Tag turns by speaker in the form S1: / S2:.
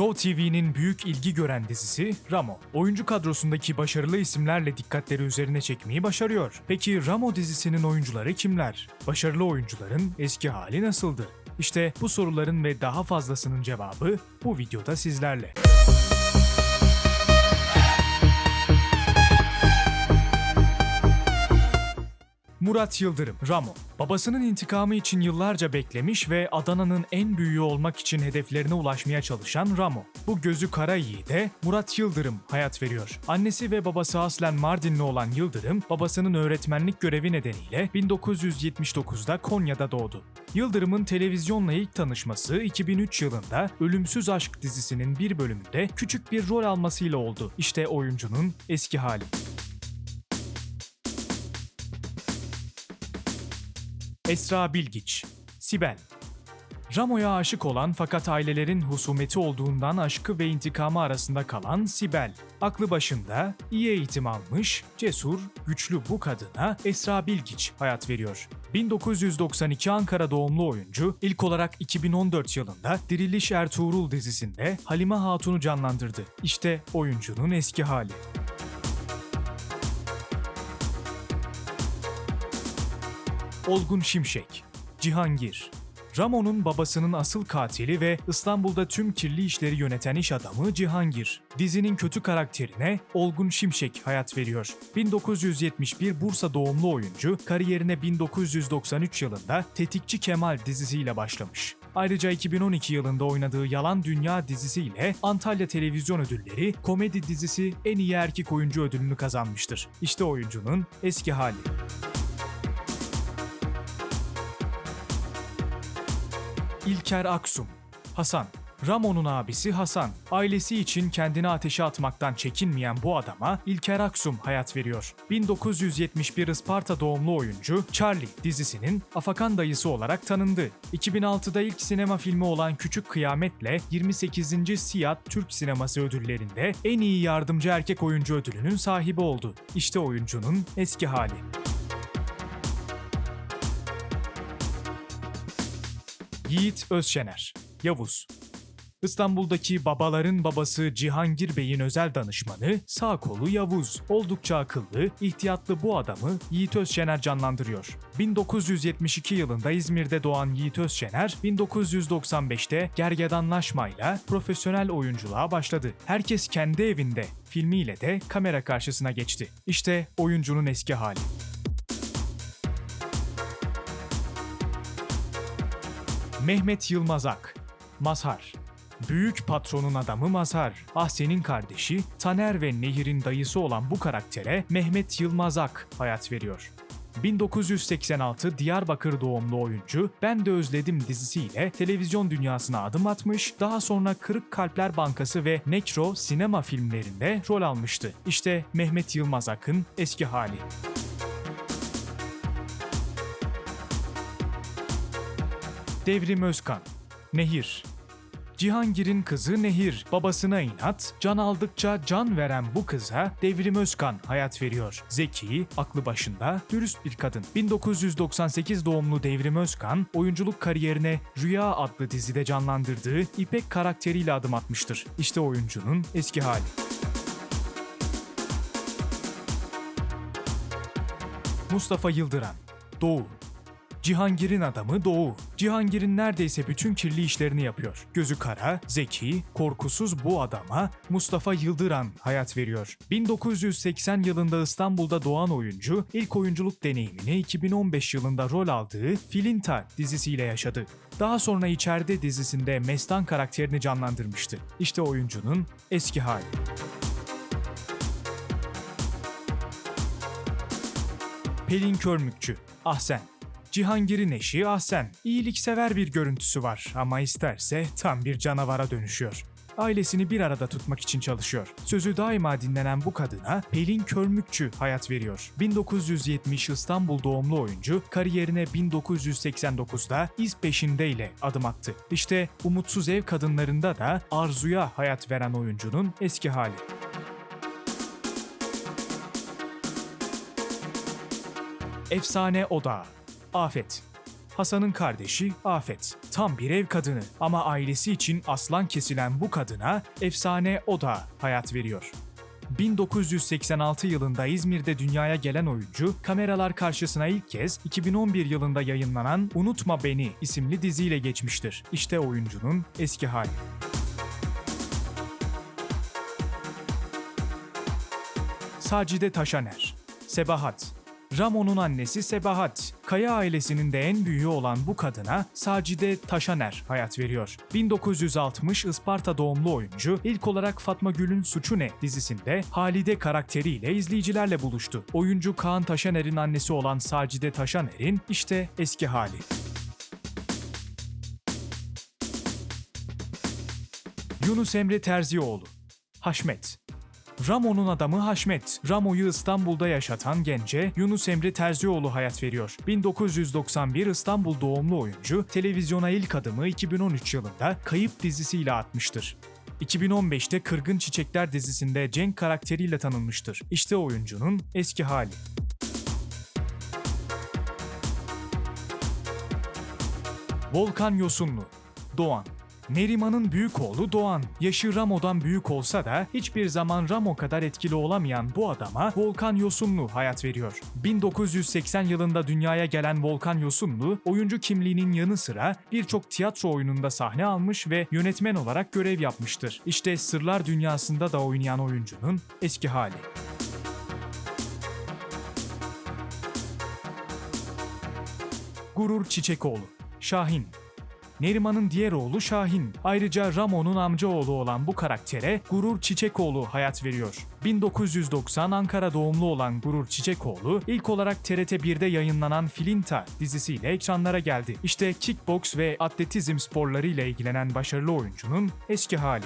S1: Show TV'nin büyük ilgi gören dizisi Ramo. Oyuncu kadrosundaki başarılı isimlerle dikkatleri üzerine çekmeyi başarıyor. Peki Ramo dizisinin oyuncuları kimler? Başarılı oyuncuların eski hali nasıldı? İşte bu soruların ve daha fazlasının cevabı bu videoda sizlerle. Murat Yıldırım, Ramo. Babasının intikamı için yıllarca beklemiş ve Adana'nın en büyüğü olmak için hedeflerine ulaşmaya çalışan Ramo. Bu gözü kara yiğide Murat Yıldırım hayat veriyor. Annesi ve babası aslen Mardinli olan Yıldırım, babasının öğretmenlik görevi nedeniyle 1979'da Konya'da doğdu. Yıldırım'ın televizyonla ilk tanışması 2003 yılında Ölümsüz Aşk dizisinin bir bölümünde küçük bir rol almasıyla oldu. İşte oyuncunun eski hali. Esra Bilgiç, Sibel. Ramo'ya aşık olan fakat ailelerin husumeti olduğundan aşkı ve intikamı arasında kalan Sibel. Aklı başında, iyi eğitim almış, cesur, güçlü bu kadına Esra Bilgiç hayat veriyor. 1992 Ankara doğumlu oyuncu ilk olarak 2014 yılında Diriliş Ertuğrul dizisinde Halime Hatun'u canlandırdı. İşte oyuncunun eski hali. Olgun Şimşek, Cihangir. Ramon'un babasının asıl katili ve İstanbul'da tüm kirli işleri yöneten iş adamı Cihangir. Dizinin kötü karakterine Olgun Şimşek hayat veriyor. 1971 Bursa doğumlu oyuncu kariyerine 1993 yılında Tetikçi Kemal dizisiyle başlamış. Ayrıca 2012 yılında oynadığı Yalan Dünya dizisiyle Antalya Televizyon Ödülleri komedi dizisi en iyi erkek oyuncu ödülünü kazanmıştır. İşte oyuncunun eski hali. İlker Aksum, Hasan. Ramon'un abisi Hasan. Ailesi için kendini ateşe atmaktan çekinmeyen bu adama İlker Aksum hayat veriyor. 1971 Isparta doğumlu oyuncu Charlie dizisinin Afakan dayısı olarak tanındı. 2006'da ilk sinema filmi olan Küçük Kıyamet'le 28. Siyah Türk Sineması ödüllerinde en iyi yardımcı erkek oyuncu ödülünün sahibi oldu. İşte oyuncunun eski hali. Yiğit Özşener, Yavuz. İstanbul'daki babaların babası Cihangir Bey'in özel danışmanı, sağ kolu Yavuz. Oldukça akıllı, ihtiyatlı bu adamı Yiğit Özşener canlandırıyor. 1972 yılında İzmir'de doğan Yiğit Özşener, 1995'te gergedanlaşmayla profesyonel oyunculuğa başladı. Herkes kendi evinde filmiyle de kamera karşısına geçti. İşte oyuncunun eski hali. Mehmet Yılmazak, Mazhar. Büyük patronun adamı Mazhar, Ahsen'in kardeşi, Taner ve Nehir'in dayısı olan bu karaktere Mehmet Yılmazak hayat veriyor. 1986 Diyarbakır doğumlu oyuncu Ben de Özledim dizisiyle televizyon dünyasına adım atmış, daha sonra Kırık Kalpler Bankası ve Nekro sinema filmlerinde rol almıştı. İşte Mehmet Yılmazak'ın eski hali. Devrim Özkan, Nehir. Cihangir'in kızı Nehir, babasına inat, can aldıkça can veren bu kıza Devrim Özkan hayat veriyor. Zeki, aklı başında, dürüst bir kadın. 1998 doğumlu Devrim Özkan, oyunculuk kariyerine Rüya adlı dizide canlandırdığı İpek karakteriyle adım atmıştır. İşte oyuncunun eski hali. Mustafa Yıldıran, Doğu. Cihangir'in adamı Doğu. Cihangir'in neredeyse bütün kirli işlerini yapıyor. Gözü kara, zeki, korkusuz bu adama Mustafa Yıldıran hayat veriyor. 1980 yılında İstanbul'da doğan oyuncu ilk oyunculuk deneyimini 2015 yılında rol aldığı Filinta dizisiyle yaşadı. Daha sonra İçeride dizisinde Mestan karakterini canlandırmıştı. İşte oyuncunun eski hali. Pelin Körmükçü, Ahsen. Cihangir'in eşi Ahsen. İyiliksever bir görüntüsü var ama isterse tam bir canavara dönüşüyor. Ailesini bir arada tutmak için çalışıyor. Sözü daima dinlenen bu kadına Pelin Körmükçü hayat veriyor. 1970 İstanbul doğumlu oyuncu kariyerine 1989'da iz peşinde ile adım attı. İşte umutsuz ev kadınlarında da arzuya hayat veren oyuncunun eski hali. Efsane Oda Afet Hasan'ın kardeşi Afet. Tam bir ev kadını ama ailesi için aslan kesilen bu kadına efsane o da hayat veriyor. 1986 yılında İzmir'de dünyaya gelen oyuncu, kameralar karşısına ilk kez 2011 yılında yayınlanan Unutma Beni isimli diziyle geçmiştir. İşte oyuncunun eski hali. Sacide Taşaner Sebahat Ramon'un annesi Sebahat. Kaya ailesinin de en büyüğü olan bu kadına Sacide Taşaner hayat veriyor. 1960 Isparta doğumlu oyuncu ilk olarak Fatma Gül'ün Suçu Ne dizisinde Halide karakteriyle izleyicilerle buluştu. Oyuncu Kaan Taşaner'in annesi olan Sacide Taşaner'in işte eski hali. Yunus Emre Terzioğlu Haşmet Ramo'nun adamı Haşmet. Ramo'yu İstanbul'da yaşatan gence Yunus Emre Terzioğlu hayat veriyor. 1991 İstanbul doğumlu oyuncu televizyona ilk adımı 2013 yılında Kayıp dizisiyle atmıştır. 2015'te Kırgın Çiçekler dizisinde Cenk karakteriyle tanınmıştır. İşte oyuncunun eski hali. Volkan Yosunlu Doğan Neriman'ın büyük oğlu Doğan. Yaşı Ramo'dan büyük olsa da hiçbir zaman Ramo kadar etkili olamayan bu adama Volkan Yosunlu hayat veriyor. 1980 yılında dünyaya gelen Volkan Yosunlu, oyuncu kimliğinin yanı sıra birçok tiyatro oyununda sahne almış ve yönetmen olarak görev yapmıştır. İşte Sırlar Dünyası'nda da oynayan oyuncunun eski hali. Gurur Çiçekoğlu Şahin Neriman'ın diğer oğlu Şahin. Ayrıca Ramon'un amcaoğlu olan bu karaktere Gurur Çiçekoğlu hayat veriyor. 1990 Ankara doğumlu olan Gurur Çiçekoğlu ilk olarak TRT 1'de yayınlanan Filinta dizisiyle ekranlara geldi. İşte kickbox ve atletizm sporlarıyla ilgilenen başarılı oyuncunun eski hali.